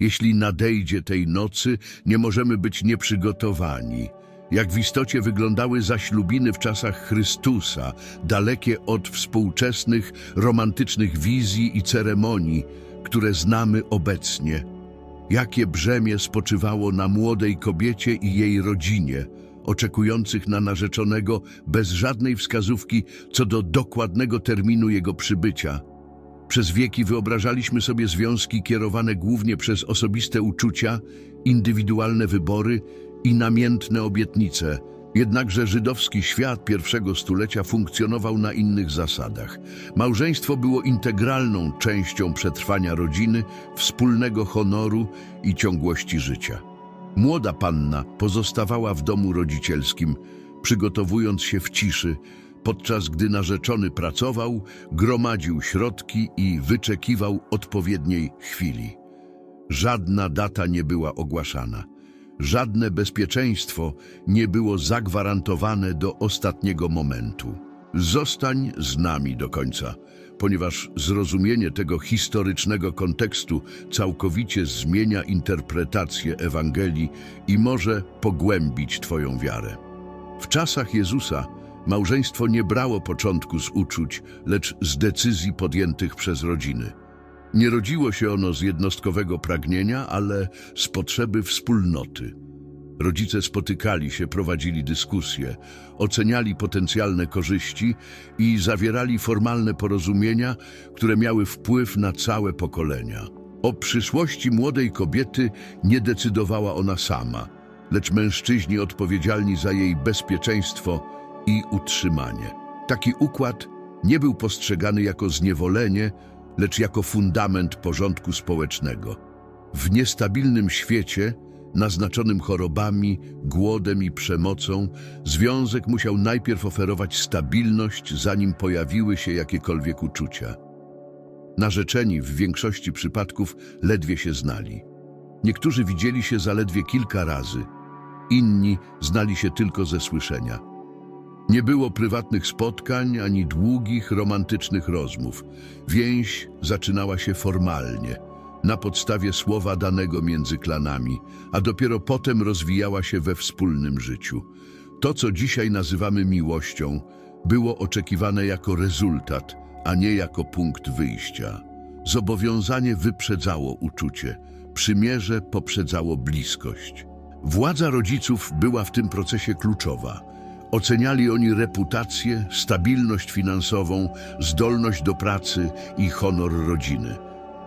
Jeśli nadejdzie tej nocy, nie możemy być nieprzygotowani. Jak w istocie wyglądały zaślubiny w czasach Chrystusa, dalekie od współczesnych, romantycznych wizji i ceremonii, które znamy obecnie. Jakie brzemię spoczywało na młodej kobiecie i jej rodzinie, oczekujących na narzeczonego bez żadnej wskazówki co do dokładnego terminu jego przybycia. Przez wieki wyobrażaliśmy sobie związki kierowane głównie przez osobiste uczucia, indywidualne wybory i namiętne obietnice. Jednakże żydowski świat pierwszego stulecia funkcjonował na innych zasadach. Małżeństwo było integralną częścią przetrwania rodziny, wspólnego honoru i ciągłości życia. Młoda panna pozostawała w domu rodzicielskim, przygotowując się w ciszy, podczas gdy narzeczony pracował, gromadził środki i wyczekiwał odpowiedniej chwili. Żadna data nie była ogłaszana. Żadne bezpieczeństwo nie było zagwarantowane do ostatniego momentu. Zostań z nami do końca, ponieważ zrozumienie tego historycznego kontekstu całkowicie zmienia interpretację Ewangelii i może pogłębić Twoją wiarę. W czasach Jezusa małżeństwo nie brało początku z uczuć, lecz z decyzji podjętych przez rodziny. Nie rodziło się ono z jednostkowego pragnienia, ale z potrzeby wspólnoty. Rodzice spotykali się, prowadzili dyskusje, oceniali potencjalne korzyści i zawierali formalne porozumienia, które miały wpływ na całe pokolenia. O przyszłości młodej kobiety nie decydowała ona sama, lecz mężczyźni odpowiedzialni za jej bezpieczeństwo i utrzymanie. Taki układ nie był postrzegany jako zniewolenie, lecz jako fundament porządku społecznego. W niestabilnym świecie, naznaczonym chorobami, głodem i przemocą, związek musiał najpierw oferować stabilność, zanim pojawiły się jakiekolwiek uczucia. Narzeczeni w większości przypadków ledwie się znali. Niektórzy widzieli się zaledwie kilka razy, inni znali się tylko ze słyszenia. Nie było prywatnych spotkań ani długich, romantycznych rozmów. Więź zaczynała się formalnie, na podstawie słowa danego między klanami, a dopiero potem rozwijała się we wspólnym życiu. To, co dzisiaj nazywamy miłością, było oczekiwane jako rezultat, a nie jako punkt wyjścia. Zobowiązanie wyprzedzało uczucie, przymierze poprzedzało bliskość. Władza rodziców była w tym procesie kluczowa. Oceniali oni reputację, stabilność finansową, zdolność do pracy i honor rodziny.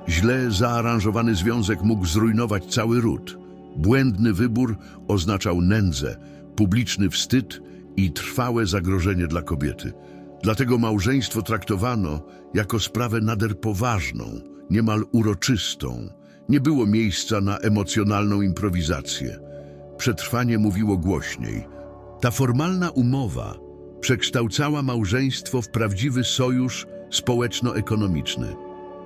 Źle zaaranżowany związek mógł zrujnować cały ród. Błędny wybór oznaczał nędzę, publiczny wstyd i trwałe zagrożenie dla kobiety. Dlatego małżeństwo traktowano jako sprawę nader poważną, niemal uroczystą. Nie było miejsca na emocjonalną improwizację. Przetrwanie mówiło głośniej. Ta formalna umowa przekształcała małżeństwo w prawdziwy sojusz społeczno-ekonomiczny.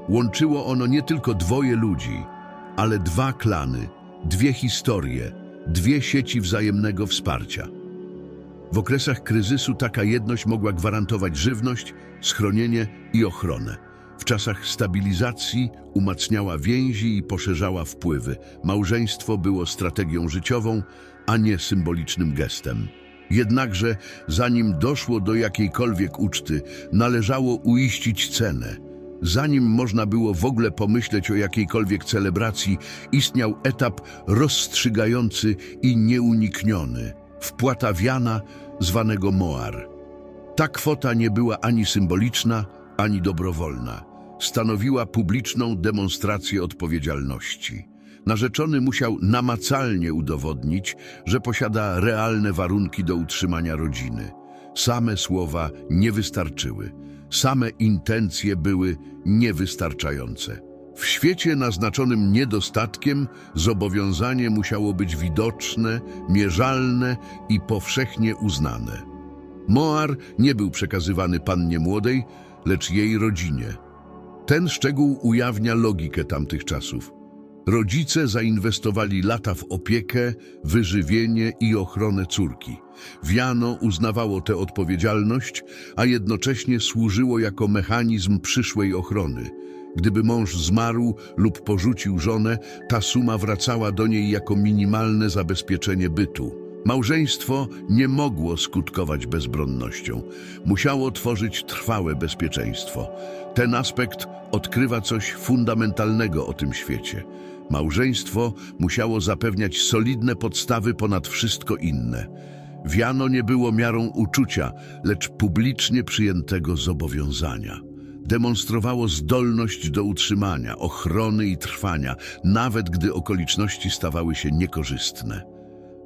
Łączyło ono nie tylko dwoje ludzi, ale dwa klany, dwie historie, dwie sieci wzajemnego wsparcia. W okresach kryzysu taka jedność mogła gwarantować żywność, schronienie i ochronę. W czasach stabilizacji umacniała więzi i poszerzała wpływy. Małżeństwo było strategią życiową, a nie symbolicznym gestem. Jednakże, zanim doszło do jakiejkolwiek uczty, należało uiścić cenę. Zanim można było w ogóle pomyśleć o jakiejkolwiek celebracji, istniał etap rozstrzygający i nieunikniony wpłata wiana zwanego moar. Ta kwota nie była ani symboliczna, ani dobrowolna. Stanowiła publiczną demonstrację odpowiedzialności. Narzeczony musiał namacalnie udowodnić, że posiada realne warunki do utrzymania rodziny. Same słowa nie wystarczyły. Same intencje były niewystarczające. W świecie naznaczonym niedostatkiem zobowiązanie musiało być widoczne, mierzalne i powszechnie uznane. Moar nie był przekazywany pannie młodej, lecz jej rodzinie. Ten szczegół ujawnia logikę tamtych czasów. Rodzice zainwestowali lata w opiekę, wyżywienie i ochronę córki. Wiano uznawało tę odpowiedzialność, a jednocześnie służyło jako mechanizm przyszłej ochrony. Gdyby mąż zmarł lub porzucił żonę, ta suma wracała do niej jako minimalne zabezpieczenie bytu. Małżeństwo nie mogło skutkować bezbronnością. Musiało tworzyć trwałe bezpieczeństwo. Ten aspekt odkrywa coś fundamentalnego o tym świecie. Małżeństwo musiało zapewniać solidne podstawy ponad wszystko inne. Wiano nie było miarą uczucia, lecz publicznie przyjętego zobowiązania. Demonstrowało zdolność do utrzymania, ochrony i trwania, nawet gdy okoliczności stawały się niekorzystne.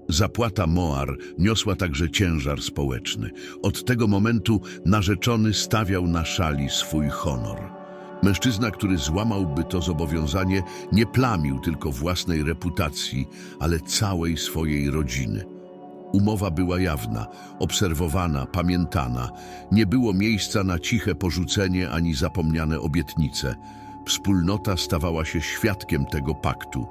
Zapłata Moar niosła także ciężar społeczny. Od tego momentu narzeczony stawiał na szali swój honor. Mężczyzna, który złamałby to zobowiązanie, nie plamił tylko własnej reputacji, ale całej swojej rodziny. Umowa była jawna, obserwowana, pamiętana. Nie było miejsca na ciche porzucenie ani zapomniane obietnice. Wspólnota stawała się świadkiem tego paktu.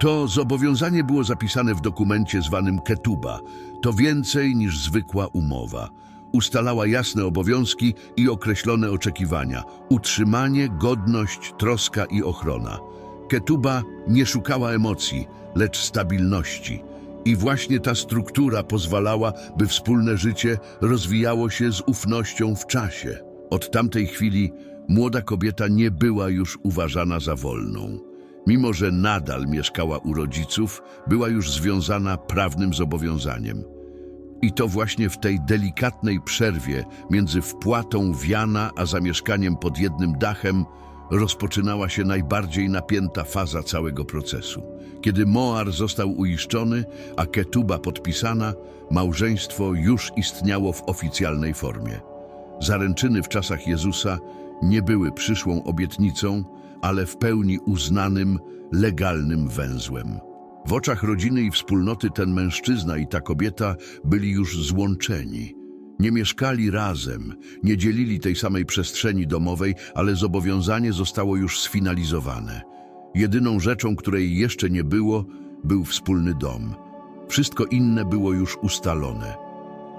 To zobowiązanie było zapisane w dokumencie zwanym Ketuba. To więcej niż zwykła umowa. Ustalała jasne obowiązki i określone oczekiwania. Utrzymanie, godność, troska i ochrona. Ketuba nie szukała emocji, lecz stabilności. I właśnie ta struktura pozwalała, by wspólne życie rozwijało się z ufnością w czasie. Od tamtej chwili młoda kobieta nie była już uważana za wolną. Mimo, że nadal mieszkała u rodziców, była już związana prawnym zobowiązaniem. I to właśnie w tej delikatnej przerwie między wpłatą wiana a zamieszkaniem pod jednym dachem rozpoczynała się najbardziej napięta faza całego procesu. Kiedy Moar został uiszczony, a Ketuba podpisana, małżeństwo już istniało w oficjalnej formie. Zaręczyny w czasach Jezusa nie były przyszłą obietnicą, ale w pełni uznanym, legalnym węzłem. W oczach rodziny i wspólnoty ten mężczyzna i ta kobieta byli już złączeni. Nie mieszkali razem, nie dzielili tej samej przestrzeni domowej, ale zobowiązanie zostało już sfinalizowane. Jedyną rzeczą, której jeszcze nie było, był wspólny dom. Wszystko inne było już ustalone.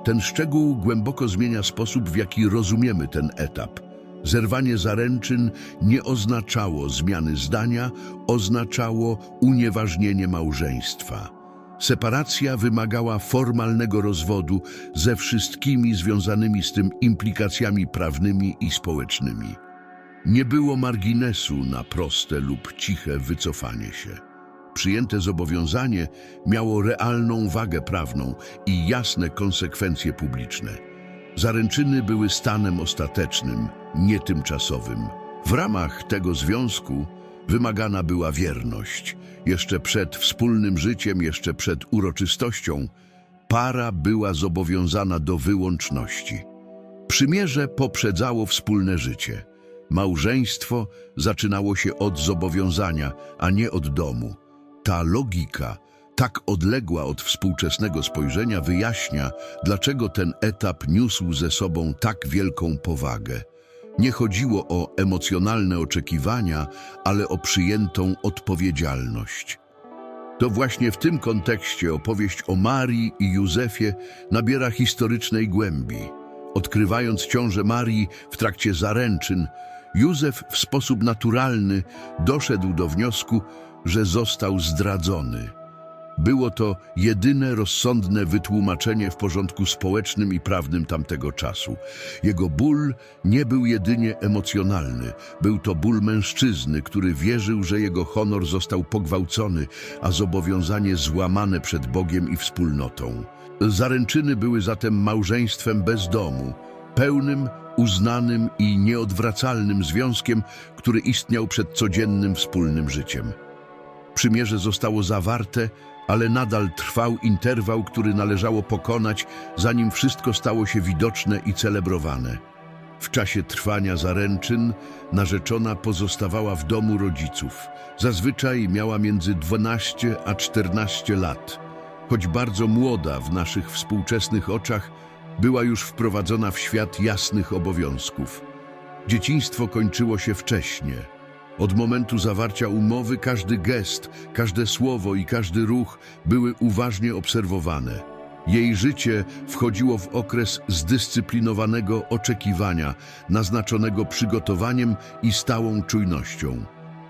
Ten szczegół głęboko zmienia sposób, w jaki rozumiemy ten etap. Zerwanie zaręczyn nie oznaczało zmiany zdania, oznaczało unieważnienie małżeństwa. Separacja wymagała formalnego rozwodu ze wszystkimi związanymi z tym implikacjami prawnymi i społecznymi. Nie było marginesu na proste lub ciche wycofanie się. Przyjęte zobowiązanie miało realną wagę prawną i jasne konsekwencje publiczne. Zaręczyny były stanem ostatecznym, nie tymczasowym. W ramach tego związku wymagana była wierność. Jeszcze przed wspólnym życiem, jeszcze przed uroczystością, para była zobowiązana do wyłączności. Przymierze poprzedzało wspólne życie. Małżeństwo zaczynało się od zobowiązania, a nie od domu. Ta logika, tak odległa od współczesnego spojrzenia, wyjaśnia, dlaczego ten etap niósł ze sobą tak wielką powagę. Nie chodziło o emocjonalne oczekiwania, ale o przyjętą odpowiedzialność. To właśnie w tym kontekście opowieść o Marii i Józefie nabiera historycznej głębi. Odkrywając ciążę Marii w trakcie zaręczyn, Józef w sposób naturalny doszedł do wniosku, że został zdradzony. Było to jedyne rozsądne wytłumaczenie w porządku społecznym i prawnym tamtego czasu. Jego ból nie był jedynie emocjonalny, był to ból mężczyzny, który wierzył, że jego honor został pogwałcony, a zobowiązanie złamane przed Bogiem i wspólnotą. Zaręczyny były zatem małżeństwem bez domu, pełnym, uznanym i nieodwracalnym związkiem, który istniał przed codziennym wspólnym życiem. Przymierze zostało zawarte, ale nadal trwał interwał, który należało pokonać, zanim wszystko stało się widoczne i celebrowane. W czasie trwania zaręczyn narzeczona pozostawała w domu rodziców. Zazwyczaj miała między 12 a 14 lat. Choć bardzo młoda w naszych współczesnych oczach, była już wprowadzona w świat jasnych obowiązków. Dzieciństwo kończyło się wcześnie. Od momentu zawarcia umowy każdy gest, każde słowo i każdy ruch były uważnie obserwowane. Jej życie wchodziło w okres zdyscyplinowanego oczekiwania, naznaczonego przygotowaniem i stałą czujnością.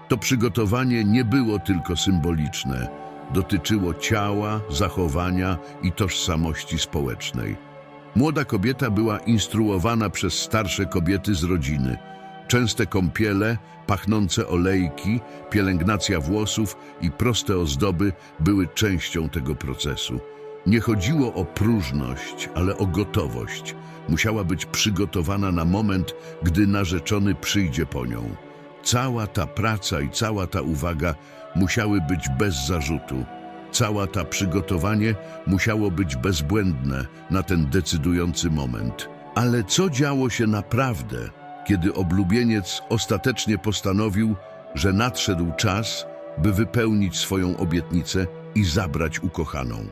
To przygotowanie nie było tylko symboliczne, dotyczyło ciała, zachowania i tożsamości społecznej. Młoda kobieta była instruowana przez starsze kobiety z rodziny. Częste kąpiele, pachnące olejki, pielęgnacja włosów i proste ozdoby były częścią tego procesu. Nie chodziło o próżność, ale o gotowość. Musiała być przygotowana na moment, gdy narzeczony przyjdzie po nią. Cała ta praca i cała ta uwaga musiały być bez zarzutu. Cała ta przygotowanie musiało być bezbłędne na ten decydujący moment. Ale co działo się naprawdę, kiedy oblubieniec ostatecznie postanowił, że nadszedł czas, by wypełnić swoją obietnicę i zabrać ukochaną?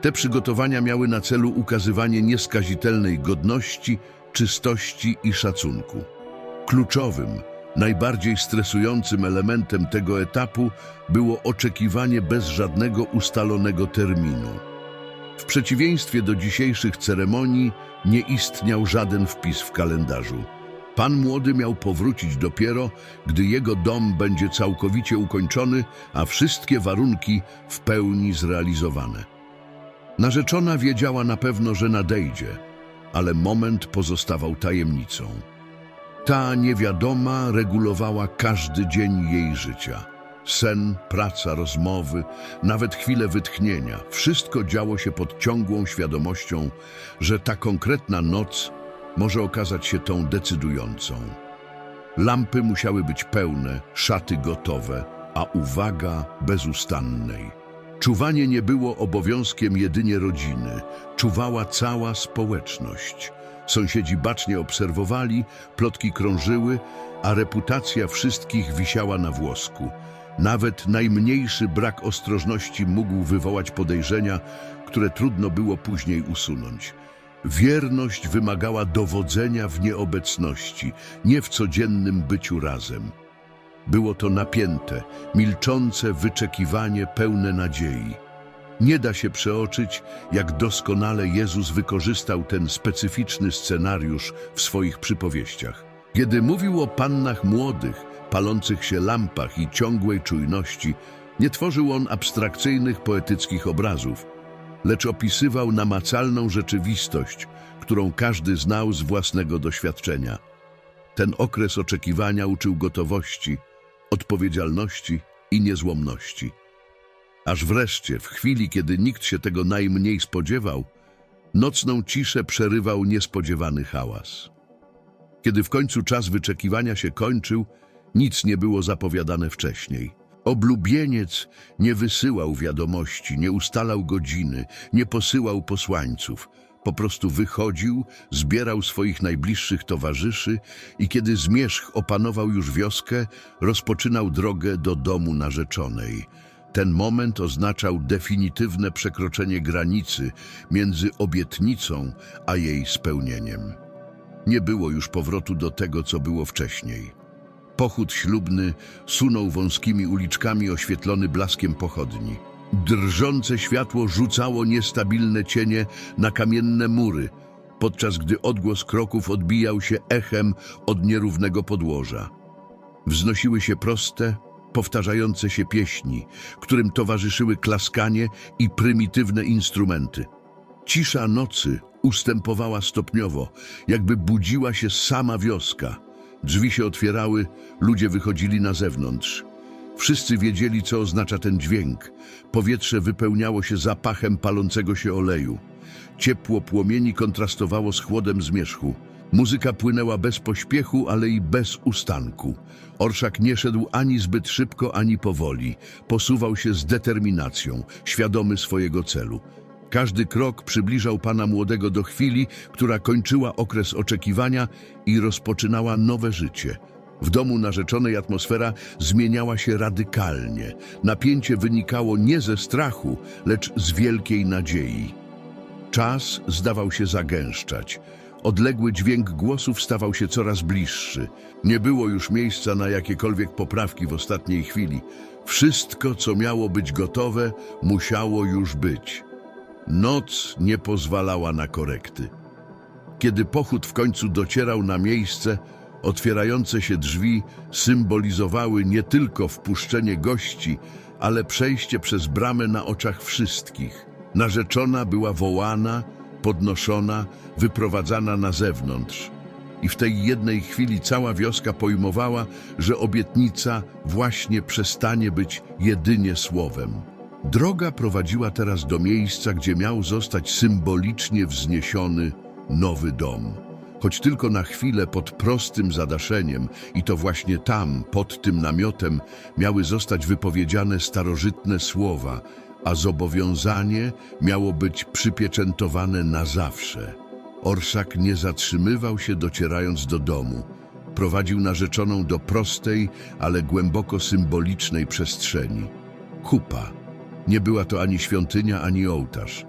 Te przygotowania miały na celu ukazywanie nieskazitelnej godności, czystości i szacunku. Kluczowym, najbardziej stresującym elementem tego etapu było oczekiwanie bez żadnego ustalonego terminu. W przeciwieństwie do dzisiejszych ceremonii nie istniał żaden wpis w kalendarzu. Pan młody miał powrócić dopiero, gdy jego dom będzie całkowicie ukończony, a wszystkie warunki w pełni zrealizowane. Narzeczona wiedziała na pewno, że nadejdzie, ale moment pozostawał tajemnicą. Ta niewiadoma regulowała każdy dzień jej życia. Sen, praca, rozmowy, nawet chwile wytchnienia. Wszystko działo się pod ciągłą świadomością, że ta konkretna noc może okazać się tą decydującą. Lampy musiały być pełne, szaty gotowe, a uwaga bezustannej. Czuwanie nie było obowiązkiem jedynie rodziny, czuwała cała społeczność. Sąsiedzi bacznie obserwowali, plotki krążyły, a reputacja wszystkich wisiała na włosku. Nawet najmniejszy brak ostrożności mógł wywołać podejrzenia, które trudno było później usunąć. Wierność wymagała dowodzenia w nieobecności, nie w codziennym byciu razem. Było to napięte, milczące wyczekiwanie pełne nadziei. Nie da się przeoczyć, jak doskonale Jezus wykorzystał ten specyficzny scenariusz w swoich przypowieściach. Kiedy mówił o pannach młodych, palących się lampach i ciągłej czujności, nie tworzył on abstrakcyjnych, poetyckich obrazów, lecz opisywał namacalną rzeczywistość, którą każdy znał z własnego doświadczenia. Ten okres oczekiwania uczył gotowości, odpowiedzialności i niezłomności. Aż wreszcie, w chwili, kiedy nikt się tego najmniej spodziewał, nocną ciszę przerywał niespodziewany hałas. Kiedy w końcu czas wyczekiwania się kończył, nic nie było zapowiadane wcześniej. Oblubieniec nie wysyłał wiadomości, nie ustalał godziny, nie posyłał posłańców. Po prostu wychodził, zbierał swoich najbliższych towarzyszy i kiedy zmierzch opanował już wioskę, rozpoczynał drogę do domu narzeczonej. Ten moment oznaczał definitywne przekroczenie granicy między obietnicą a jej spełnieniem. Nie było już powrotu do tego, co było wcześniej. Pochód ślubny sunął wąskimi uliczkami oświetlony blaskiem pochodni. Drżące światło rzucało niestabilne cienie na kamienne mury, podczas gdy odgłos kroków odbijał się echem od nierównego podłoża. Wznosiły się proste, powtarzające się pieśni, którym towarzyszyły klaskanie i prymitywne instrumenty. Cisza nocy ustępowała stopniowo, jakby budziła się sama wioska. Drzwi się otwierały, ludzie wychodzili na zewnątrz. Wszyscy wiedzieli, co oznacza ten dźwięk. Powietrze wypełniało się zapachem palącego się oleju. Ciepło płomieni kontrastowało z chłodem zmierzchu. Muzyka płynęła bez pośpiechu, ale i bez ustanku. Orszak nie szedł ani zbyt szybko, ani powoli. Posuwał się z determinacją, świadomy swojego celu. Każdy krok przybliżał pana młodego do chwili, która kończyła okres oczekiwania i rozpoczynała nowe życie. W domu narzeczonej atmosfera zmieniała się radykalnie. Napięcie wynikało nie ze strachu, lecz z wielkiej nadziei. Czas zdawał się zagęszczać. Odległy dźwięk głosów stawał się coraz bliższy. Nie było już miejsca na jakiekolwiek poprawki w ostatniej chwili. Wszystko, co miało być gotowe, musiało już być. Noc nie pozwalała na korekty. Kiedy pochód w końcu docierał na miejsce, otwierające się drzwi symbolizowały nie tylko wpuszczenie gości, ale przejście przez bramę na oczach wszystkich. Narzeczona była wołana, podnoszona, wyprowadzana na zewnątrz. I w tej jednej chwili cała wioska pojmowała, że obietnica właśnie przestanie być jedynie słowem. Droga prowadziła teraz do miejsca, gdzie miał zostać symbolicznie wzniesiony nowy dom. Choć tylko na chwilę pod prostym zadaszeniem i to właśnie tam, pod tym namiotem, miały zostać wypowiedziane starożytne słowa, a zobowiązanie miało być przypieczętowane na zawsze. Orszak nie zatrzymywał się docierając do domu. Prowadził narzeczoną do prostej, ale głęboko symbolicznej przestrzeni. Kupa. Nie była to ani świątynia, ani ołtarz.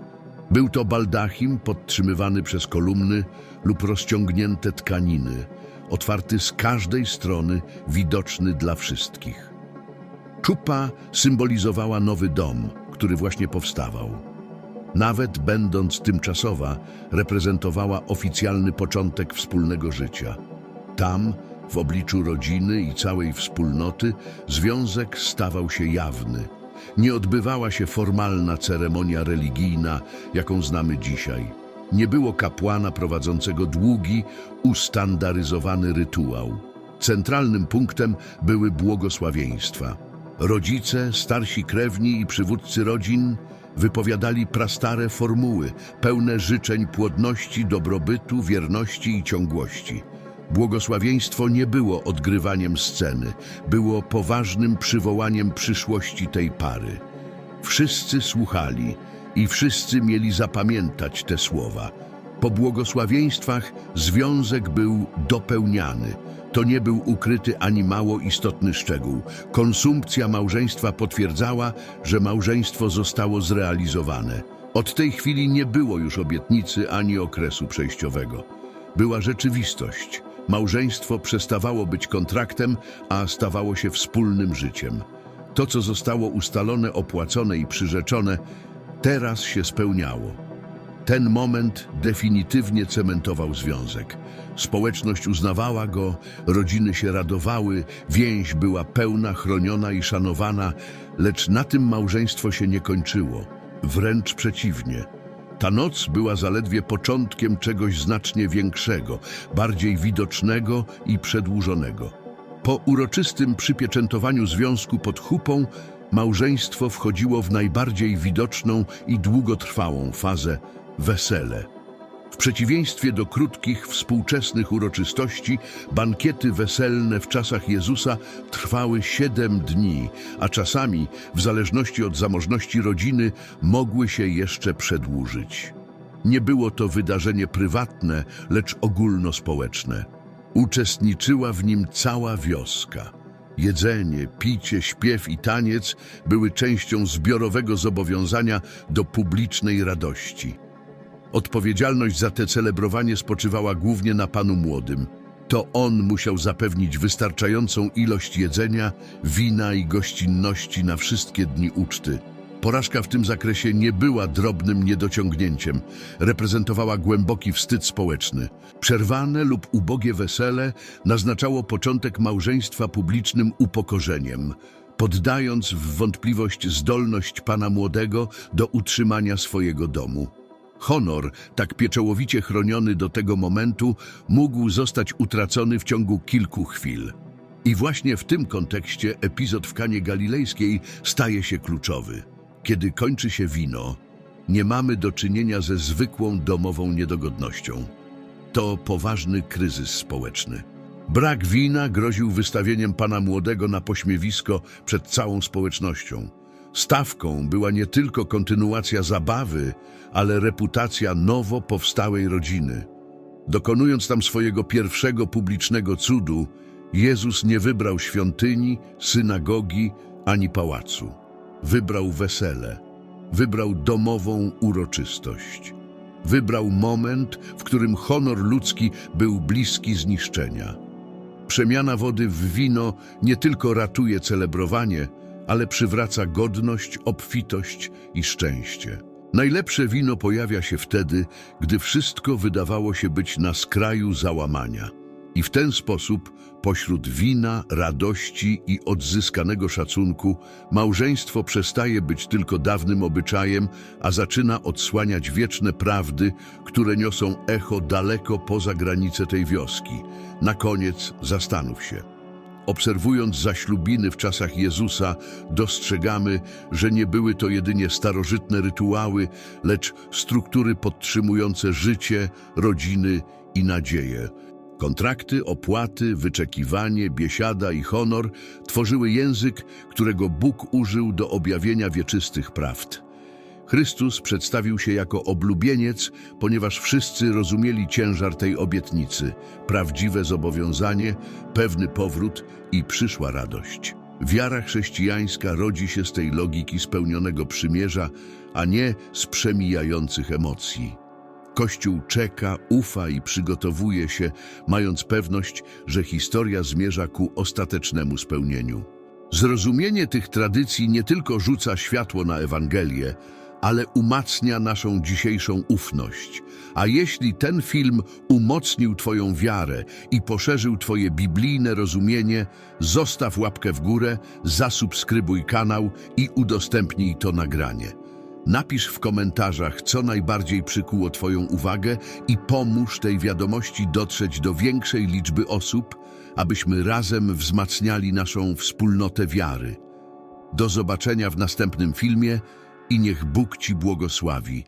Był to baldachim podtrzymywany przez kolumny lub rozciągnięte tkaniny, otwarty z każdej strony, widoczny dla wszystkich. Czupa symbolizowała nowy dom, który właśnie powstawał. Nawet będąc tymczasowa, reprezentowała oficjalny początek wspólnego życia. Tam, w obliczu rodziny i całej wspólnoty, związek stawał się jawny. Nie odbywała się formalna ceremonia religijna, jaką znamy dzisiaj. Nie było kapłana prowadzącego długi, ustandaryzowany rytuał. Centralnym punktem były błogosławieństwa. Rodzice, starsi krewni i przywódcy rodzin wypowiadali prastare formuły, pełne życzeń płodności, dobrobytu, wierności i ciągłości. Błogosławieństwo nie było odgrywaniem sceny, było poważnym przywołaniem przyszłości tej pary. Wszyscy słuchali i wszyscy mieli zapamiętać te słowa. Po błogosławieństwach związek był dopełniany. To nie był ukryty ani mało istotny szczegół. Konsumpcja małżeństwa potwierdzała, że małżeństwo zostało zrealizowane. Od tej chwili nie było już obietnicy ani okresu przejściowego. Była rzeczywistość. Małżeństwo przestawało być kontraktem, a stawało się wspólnym życiem. To, co zostało ustalone, opłacone i przyrzeczone, teraz się spełniało. Ten moment definitywnie cementował związek. Społeczność uznawała go, rodziny się radowały, więź była pełna, chroniona i szanowana, lecz na tym małżeństwo się nie kończyło. Wręcz przeciwnie. Ta noc była zaledwie początkiem czegoś znacznie większego, bardziej widocznego i przedłużonego. Po uroczystym przypieczętowaniu związku pod chupą, małżeństwo wchodziło w najbardziej widoczną i długotrwałą fazę wesele. Przeciwieństwie do krótkich, współczesnych uroczystości, bankiety weselne w czasach Jezusa trwały siedem dni, a czasami, w zależności od zamożności rodziny, mogły się jeszcze przedłużyć. Nie było to wydarzenie prywatne, lecz ogólnospołeczne. Uczestniczyła w nim cała wioska. Jedzenie, picie, śpiew i taniec były częścią zbiorowego zobowiązania do publicznej radości. Odpowiedzialność za te celebrowanie spoczywała głównie na panu młodym. To on musiał zapewnić wystarczającą ilość jedzenia, wina i gościnności na wszystkie dni uczty. Porażka w tym zakresie nie była drobnym niedociągnięciem, reprezentowała głęboki wstyd społeczny. Przerwane lub ubogie wesele naznaczało początek małżeństwa publicznym upokorzeniem, poddając w wątpliwość zdolność pana młodego do utrzymania swojego domu. Honor, tak pieczołowicie chroniony do tego momentu, mógł zostać utracony w ciągu kilku chwil. I właśnie w tym kontekście epizod w Kanie Galilejskiej staje się kluczowy. Kiedy kończy się wino, nie mamy do czynienia ze zwykłą domową niedogodnością. To poważny kryzys społeczny. Brak wina groził wystawieniem pana młodego na pośmiewisko przed całą społecznością. Stawką była nie tylko kontynuacja zabawy, ale reputacja nowo powstałej rodziny. Dokonując tam swojego pierwszego publicznego cudu, Jezus nie wybrał świątyni, synagogi ani pałacu. Wybrał wesele, wybrał domową uroczystość. Wybrał moment, w którym honor ludzki był bliski zniszczenia. Przemiana wody w wino nie tylko ratuje celebrowanie, ale przywraca godność, obfitość i szczęście. Najlepsze wino pojawia się wtedy, gdy wszystko wydawało się być na skraju załamania. I w ten sposób, pośród wina, radości i odzyskanego szacunku, małżeństwo przestaje być tylko dawnym obyczajem, a zaczyna odsłaniać wieczne prawdy, które niosą echo daleko poza granice tej wioski. Na koniec zastanów się. Obserwując zaślubiny w czasach Jezusa, dostrzegamy, że nie były to jedynie starożytne rytuały, lecz struktury podtrzymujące życie, rodziny i nadzieję. Kontrakty, opłaty, wyczekiwanie, biesiada i honor tworzyły język, którego Bóg użył do objawienia wieczystych prawd. Chrystus przedstawił się jako oblubieniec, ponieważ wszyscy rozumieli ciężar tej obietnicy, prawdziwe zobowiązanie, pewny powrót i przyszła radość. Wiara chrześcijańska rodzi się z tej logiki spełnionego przymierza, a nie z przemijających emocji. Kościół czeka, ufa i przygotowuje się, mając pewność, że historia zmierza ku ostatecznemu spełnieniu. Zrozumienie tych tradycji nie tylko rzuca światło na Ewangelię, ale umacnia naszą dzisiejszą ufność. A jeśli ten film umocnił Twoją wiarę i poszerzył Twoje biblijne rozumienie, zostaw łapkę w górę, zasubskrybuj kanał i udostępnij to nagranie. Napisz w komentarzach, co najbardziej przykuło Twoją uwagę i pomóż tej wiadomości dotrzeć do większej liczby osób, abyśmy razem wzmacniali naszą wspólnotę wiary. Do zobaczenia w następnym filmie i niech Bóg Ci błogosławi.